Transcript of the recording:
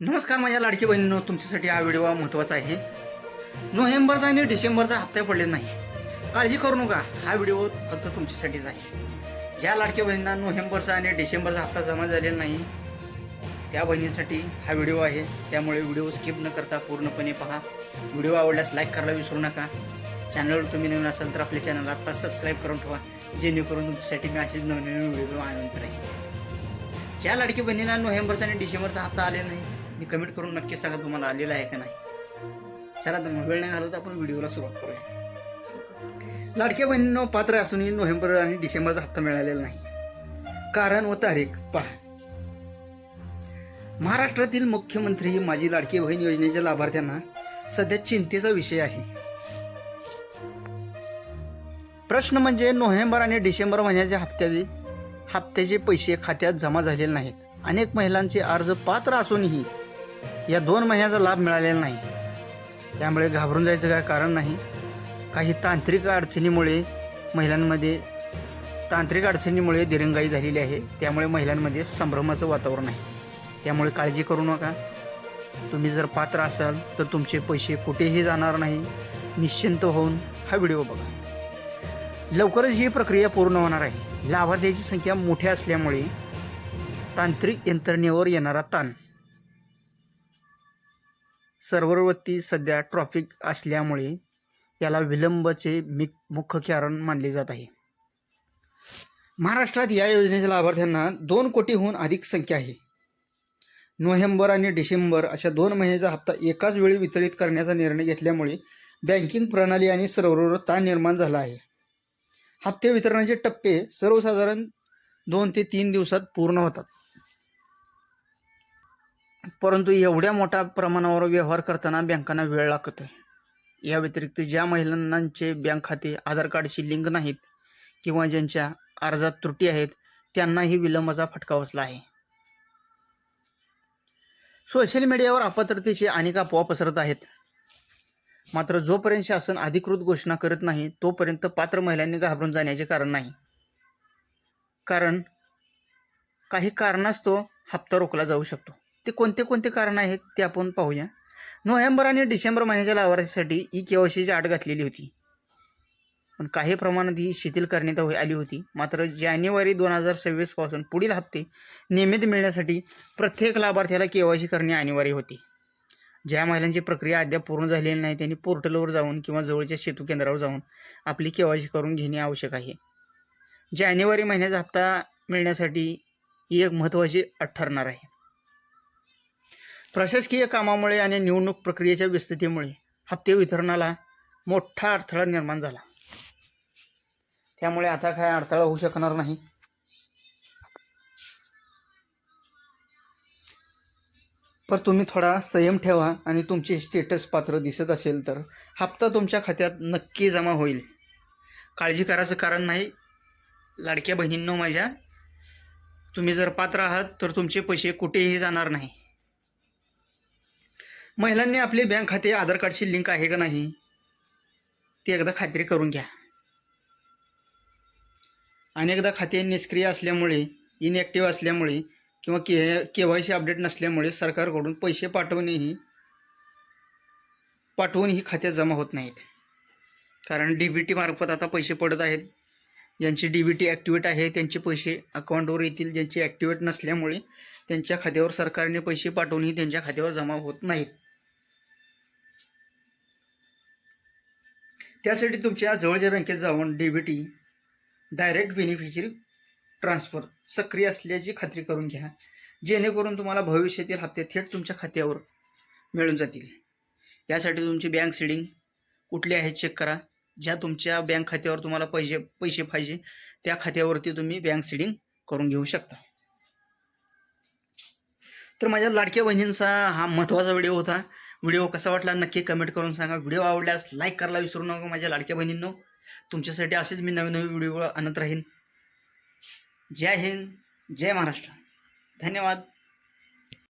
नमस्कार माझ्या लाडकी बहिणींनो तुमच्यासाठी हा व्हिडिओ महत्त्वाचा आहे. नोव्हेंबरचा आणि डिसेंबरचा हप्ता पडले नाही. काळजी करू नका हा व्हिडिओ फक्त तुमच्यासाठीच आहे. ज्या लाडक्या बहिणींना नोव्हेंबरचा आणि डिसेंबरचा हप्ता जमा झालेला नाही त्या बहिणींसाठी हा व्हिडिओ आहे. त्यामुळे व्हिडिओ स्किप न करता पूर्णपणे पहा. व्हिडिओ आवडल्यास लाईक करायला विसरू नका. चॅनलवर तुम्ही नवीन असाल तर आपल्या चॅनलला आत्ता सबस्क्राईब करून ठेवा. जेणेकरून तुमच्यासाठी मी असेच नवीन व्हिडिओ आणून राहील ज्या लाडकी बहिणींना नोव्हेंबरचा आणि डिसेंबरचा हप्ता आले नाही मी कमेंट करून नक्की सांगा तुम्हाला आलेला आहे का नाही. चला तर मग वेळ नाही घालत आपण व्हिडिओला सुरुवात करूया. लाडक्या बहिणींनो पात्र असूनही नोव्हेंबर आणि डिसेंबरचा हप्ता मिळालेला नाही. कारण व तारीख पहा. महाराष्ट्रातील मुख्यमंत्री माझी लाडकी बहीण योजनेच्या लाभार्थ्यांना सध्या चिंतेचा विषय आहे. प्रश्न म्हणजे नोव्हेंबर आणि डिसेंबर महिन्याच्या हप्त्याचे हप्त्याचे पैसे खात्यात जमा झालेले नाहीत. अनेक महिलांचे अर्ज पात्र असूनही या दोन महिन्याचा लाभ मिळालेला नाही. त्यामुळे घाबरून जायचं काय कारण नाही. काही तांत्रिक अडचणीमुळे महिलांमध्ये तांत्रिक अडचणीमुळे दिरंगाई झालेली आहे. त्यामुळे महिलांमध्ये संभ्रमाचं वातावरण आहे. त्यामुळे काळजी करू नका. तुम्ही जर पात्र असाल तर तुमचे पैसे कुठेही जाणार नाही. निश्चिंत होऊन हा व्हिडिओ बघा. लवकरच ही प्रक्रिया पूर्ण होणार आहे. लाभार्थ्याची संख्या मोठी असल्यामुळे तांत्रिक यंत्रणेवर येणारा ताण. सर्व्हरवरती सध्या ट्रॉफिक असल्यामुळे याला विलंबचे मि मुख्य कारण मानले जात आहे. महाराष्ट्रात या योजनेच्या लाभार्थ्यांना दोन कोटीहून अधिक संख्या आहे. नोव्हेंबर आणि डिसेंबर अशा दोन महिन्याचा हप्ता एकाच वेळी वितरित करण्याचा निर्णय घेतल्यामुळे बँकिंग प्रणाली आणि सर्व्हरवर ताण निर्माण झाला आहे. हप्ते वितरणाचे टप्पे सर्वसाधारण दोन ते तीन दिवसात पूर्ण होतात. परंतु एवढ्या मोठ्या प्रमाणावर व्यवहार करताना बँकांना वेळ लागत आहे या व्यतिरिक्त ज्या महिलांचे बँक खाते आधार कार्डशी लिंक नाहीत किंवा ज्यांच्या अर्जात त्रुटी आहेत त्यांनाही विलंबाचा फटका बसला आहे. सोशल मीडियावर अपात्रतेचे अनेक अफवा पसरत आहेत. मात्र जोपर्यंत शासन अधिकृत घोषणा करत नाही तोपर्यंत पात्र महिलांनी घाबरून जाण्याचे कारण नाही. कारण काही कारणास्तव हप्ता रोखला जाऊ शकतो. ते कोणते कोणते कारण आहेत ते आपण पाहूया. नोव्हेंबर आणि डिसेंबर महिन्याच्या लाभार्थीसाठी ई केवायसीची आट घातलेली होती. पण काही प्रमाणात ही शिथिल करण्यात आली होती. मात्र जानेवारी दोन हजार सव्वीसपासून पुढील हप्ते नियमित मिळण्यासाठी प्रत्येक लाभार्थ्याला केवायसी करणे अनिवार्य होते. ज्या महिलांची प्रक्रिया अद्याप पूर्ण झालेली नाही त्यांनी पोर्टलवर जाऊन किंवा जवळच्या सेतू केंद्रावर जाऊन आपली केवायसी करून घेणे आवश्यक आहे. जानेवारी महिन्याचा हप्ता मिळण्यासाठी ही एक महत्त्वाची अट ठरणार आहे. प्रशासकीय कामामुळे आणि निवडणूक प्रक्रियेच्या व्यस्ततेमुळे हप्ते वितरणाला मोठा अडथळा निर्माण झाला. त्यामुळे आता काय अडथळा होऊ शकणार नाही. पर तुम्ही थोडा संयम ठेवा आणि तुमचे स्टेटस पात्र दिसत असेल तर हप्ता तुमच्या खात्यात नक्की जमा होईल. काळजी करायचं कारण नाही. लाडक्या बहिणींनो माझ्या तुम्ही जर पात्र आहात तर तुमचे पैसे कुठेही जाणार नाही. महिलांनी आपले बँक खाते आधार कार्डशी लिंक आहे का नाही ते एकदा खात्री करून घ्या. अनेकदा खाते निष्क्रिय असल्यामुळे इनॅक्टिव्ह असल्यामुळे किंवा K K Y C update नसल्यामुळे सरकारकडून पैसे पाठवणेही पाठवूनही खात्यात जमा होत नाहीत. कारण डी बी टीमार्फत आता पैसे पडत आहेत. ज्यांची डी बी टी ॲक्टिवेट आहे त्यांचे पैसे अकाउंटवर येतील. ज्यांचे ॲक्टिवेट नसल्यामुळे त्यांच्या खात्यावर सरकारने पैसे पाठवूनही त्यांच्या खात्यावर जमा होत नाहीत. त्यासाठी तुमच्या जवळच्या बँकेत जाऊन D B T direct beneficiary transfer सक्रिय असल्याची खात्री करून घ्या. जेणेकरून तुम्हाला भविष्यातील हप्ते थेट तुमच्या खात्यावर मिळून जातील. यासाठी तुमची बँक सिडिंग कुठली आहे चेक करा. ज्या तुमच्या बँक खात्यावर तुम्हाला पैसे पैसे पाहिजे त्या खात्यावरती तुम्ही बँक सिडिंग करून घेऊ शकता. तर माझ्या लाडक्या बहिणींचा हा महत्त्वाचा व्हिडिओ होता. व्हिडिओ कसा वाटला नक्की कमेंट करून सांगा. व्हिडिओ आवडल्यास लाईक करायला विसरू नका माझ्या लाडक्या बहिणींनो. तुमच्यासाठी असेच मी नवीन नवीन व्हिडिओ आणत राहीन. जय हिंद जय महाराष्ट्र. धन्यवाद.